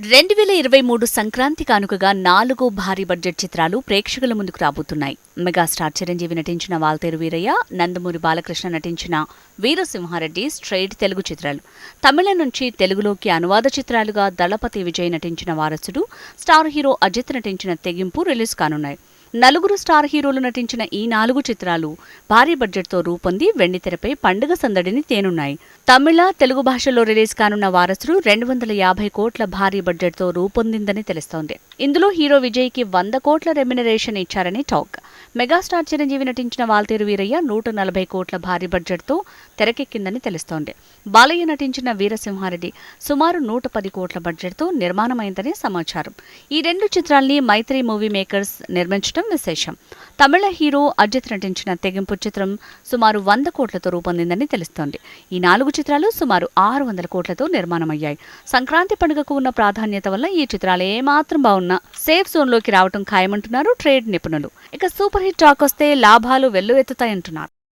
రెండు వేల ఇరవై మూడు సంక్రాంతి కానుకగా నాలుగు భారీ బడ్జెట్ చిత్రాలు ప్రేక్షకుల ముందుకు రాబోతున్నాయి. మెగాస్టార్ చిరంజీవి నటించిన వాల్తేరు వీరయ్య నందమూరి బాలకృష్ణ నటించిన వీరసింహారెడ్డి స్ట్రైట్ తెలుగు చిత్రాలు. తమిళ నుంచి తెలుగులోకి అనువాద చిత్రాలుగా దళపతి విజయ్ నటించిన వారసుడు స్టార్ హీరో అజిత్ నటించిన తెగింపు రిలీజ్ కానున్నాయి. నలుగురు స్టార్ హీరోలు నటించిన ఈ నాలుగు చిత్రాలు భారీ బడ్జెట్తో రూపొంది వెండితెరపై పండుగ సందడిని తేనున్నాయి. తమిళ తెలుగు భాషల్లో రిలీజ్ కానున్న వారసుడు రెండు వందల యాభై కోట్ల భారీ బడ్జెట్తో రూపొందిందని తెలుస్తోంది. ఇందులో హీరో విజయ్కి వంద కోట్ల రెమ్యునరేషన్ ఇచ్చారని టాక్. మెగాస్టార్ చిరంజీవి నటించిన వాల్తేరు వీరయ్య నూట నలభై కోట్ల భారీ బడ్జెట్తో తెరకెక్కిందని తెలుస్తోంది. బాలయ్య నటించిన వీరసింహారెడ్డి సుమారు నూట పది కోట్ల బడ్జెట్తో నిర్మాణమైందని సమాచారం. ఈ రెండు చిత్రాల్ని మైత్రి మూవీ మేకర్స్ నిర్మించడం విశేషం. తమిళ హీరో అజిత్ నటించిన తెగింపు చిత్రం సుమారు వంద కోట్లతో రూపొందిందని తెలుస్తోంది. ఈ నాలుగు చిత్రాలు సుమారు ఆరు వందల కోట్లతో నిర్మాణమయ్యాయి. సంక్రాంతి పండుగకు ఉన్న ప్రాధాన్యత వల్ల ఈ చిత్రాలు ఏమాత్రం బాగున్నా సేఫ్ జోన్లోకి రావటం ఖాయమంటున్నారు ట్రేడ్ నిపుణులు. ఇక సూపర్ టాక్ వస్తే లాభాలు వెల్లువెత్తుతాయంటున్నారు.